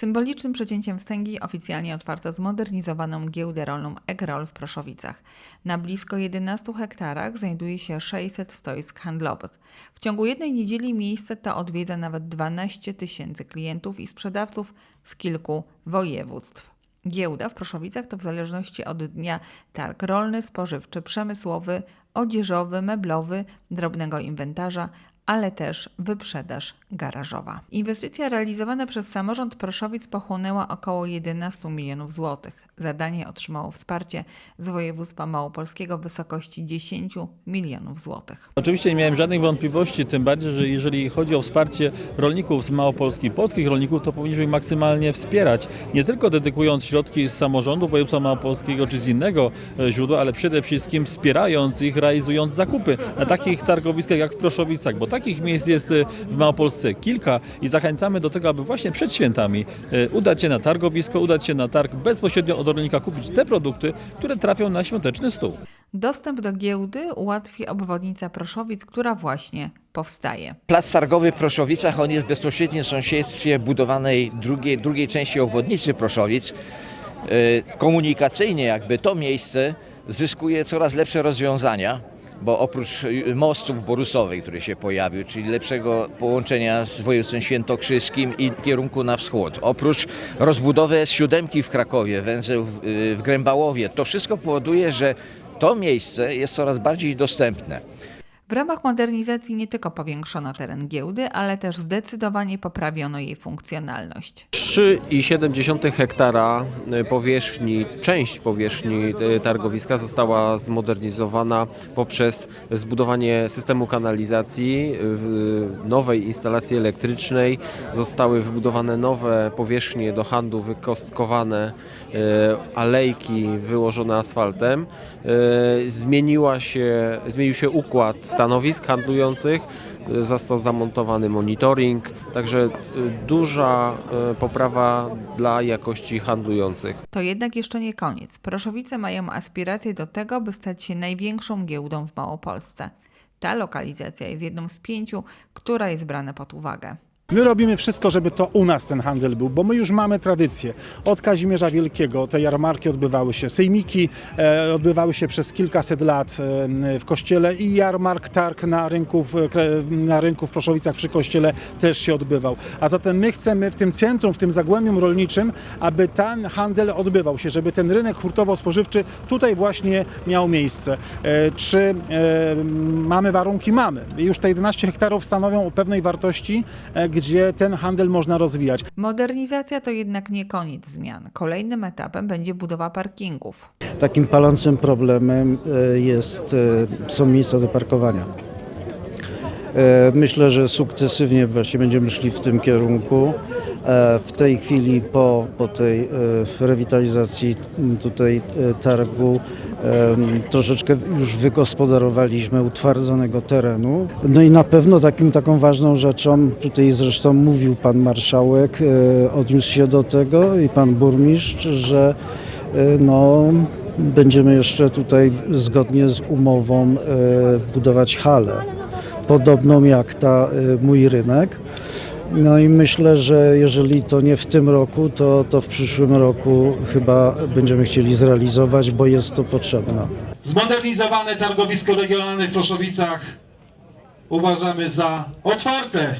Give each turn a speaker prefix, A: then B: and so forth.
A: Symbolicznym przecięciem wstęgi oficjalnie otwarto zmodernizowaną giełdę rolną Egrol w Proszowicach. Na blisko 11 hektarach znajduje się 600 stoisk handlowych. W ciągu jednej niedzieli miejsce to odwiedza nawet 12 tysięcy klientów i sprzedawców z kilku województw. Giełda w Proszowicach to w zależności od dnia targ rolny, spożywczy, przemysłowy, odzieżowy, meblowy, drobnego inwentarza, ale też wyprzedaż garażowa. Inwestycja realizowana przez samorząd Proszowic pochłonęła około 11 milionów złotych. Zadanie otrzymało wsparcie z województwa małopolskiego w wysokości 10 milionów złotych.
B: Oczywiście nie miałem żadnych wątpliwości, tym bardziej, że jeżeli chodzi o wsparcie rolników z Małopolski, polskich rolników, to powinniśmy ich maksymalnie wspierać. Nie tylko dedykując środki z samorządu województwa małopolskiego czy z innego e, źródła, ale przede wszystkim wspierając ich, realizując zakupy na takich targowiskach jak w Proszowicach, bo takich miejsc jest e, w Małopolsce kilka i zachęcamy do tego, aby właśnie przed świętami e, udać się na targowisko, udać się na targ bezpośrednio od rolnika, kupić te produkty, które trafią na świąteczny stół.
A: Dostęp do giełdy ułatwi obwodnica Proszowic, która właśnie powstaje.
C: Plac targowy w Proszowicach, on jest w bezpośrednim sąsiedztwie budowanej drugiej, drugiej części obwodnicy Proszowic. E, Komunikacyjnie jakby to miejsce zyskuje coraz lepsze rozwiązania, bo oprócz y, mostów borusowych, który się pojawił, czyli lepszego połączenia z województwem świętokrzyskim i kierunku na wschód, oprócz rozbudowy S7 w Krakowie, węzeł y, w Grębałowie, to wszystko powoduje, że to miejsce jest coraz bardziej dostępne.
A: W ramach modernizacji nie tylko powiększono teren giełdy, ale też zdecydowanie poprawiono jej funkcjonalność.
D: 3,7 hektara y, powierzchni, część powierzchni y, targowiska została zmodernizowana poprzez zbudowanie systemu kanalizacji, nowej instalacji elektrycznej. Zostały wybudowane nowe powierzchnie do handlu, wykostkowane y, alejki wyłożone asfaltem. Zmieniła się, zmienił się układ stanowisk handlujących został zamontowany monitoring, także y, duża y, poprawa dla jakości handlujących.
A: To jednak jeszcze nie koniec. Proszowice mają aspiracje do tego, by stać się największą giełdą w Małopolsce. Ta lokalizacja jest jedną z pięciu, która jest brana pod uwagę.
E: My robimy wszystko, żeby to u nas ten handel był, bo my już mamy tradycję. Od Kazimierza Wielkiego te jarmarki odbywały się, sejmiki e, odbywały się przez kilkaset lat e, w kościele i jarmark, targ na rynku, w, na rynku w Proszowicach przy kościele też się odbywał. A zatem my chcemy w tym centrum, w tym zagłębium rolniczym, aby ten handel odbywał się, żeby ten rynek hurtowo-spożywczy tutaj właśnie miał miejsce. E, Czy e, mamy warunki? Mamy. Już te 11 hektarów stanowią o pewnej wartości, e, gdzie ten handel można rozwijać.
A: Modernizacja to jednak nie koniec zmian. Kolejnym etapem będzie budowa parkingów.
F: Takim palącym problemem e, jest, e, są miejsca do parkowania. E, Myślę, że sukcesywnie właśnie będziemy szli w tym kierunku. E, W tej chwili po, po tej e, rewitalizacji tutaj e, targu troszeczkę już wygospodarowaliśmy utwardzonego terenu. No i na pewno takim, taką ważną rzeczą, tutaj zresztą mówił pan marszałek, odniósł się do tego i pan burmistrz, że no, będziemy jeszcze tutaj zgodnie z umową budować halę, podobną jak ta mój rynek. No i myślę, że jeżeli to nie w tym roku, to, to w przyszłym roku chyba będziemy chcieli zrealizować, bo jest to potrzebne.
G: Zmodernizowane targowisko regionalne w Proszowicach uważamy za otwarte